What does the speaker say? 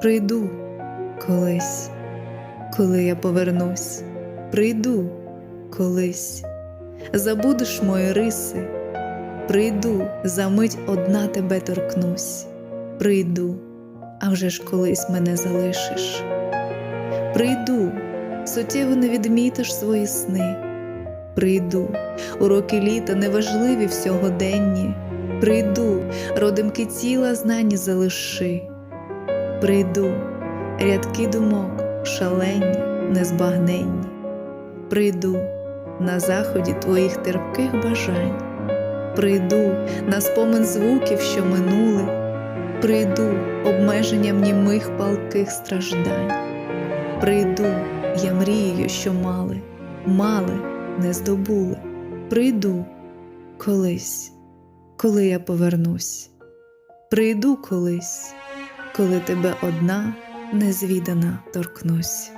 Прийду колись, коли я повернусь, прийду колись, забудеш мої риси, прийду, за мить одна тебе торкнусь, прийду, а вже ж колись мене залишиш. Прийду, суттєво не відмітиш свої сни. Прийду, уроки літа неважливі в сьогоденні. Прийду, родимки тіла знані залиши. Прийду, рядки думок шалені, незбагненні. Прийду на заході твоїх терпких бажань. Прийду на спомин звуків, що минули. Прийду обмеженням німих палких страждань. Прийду, я мрією, що мали, мали, не здобули. Прийду колись, коли я повернусь. Прийду колись, коли тебе одна незвідана торкнусь.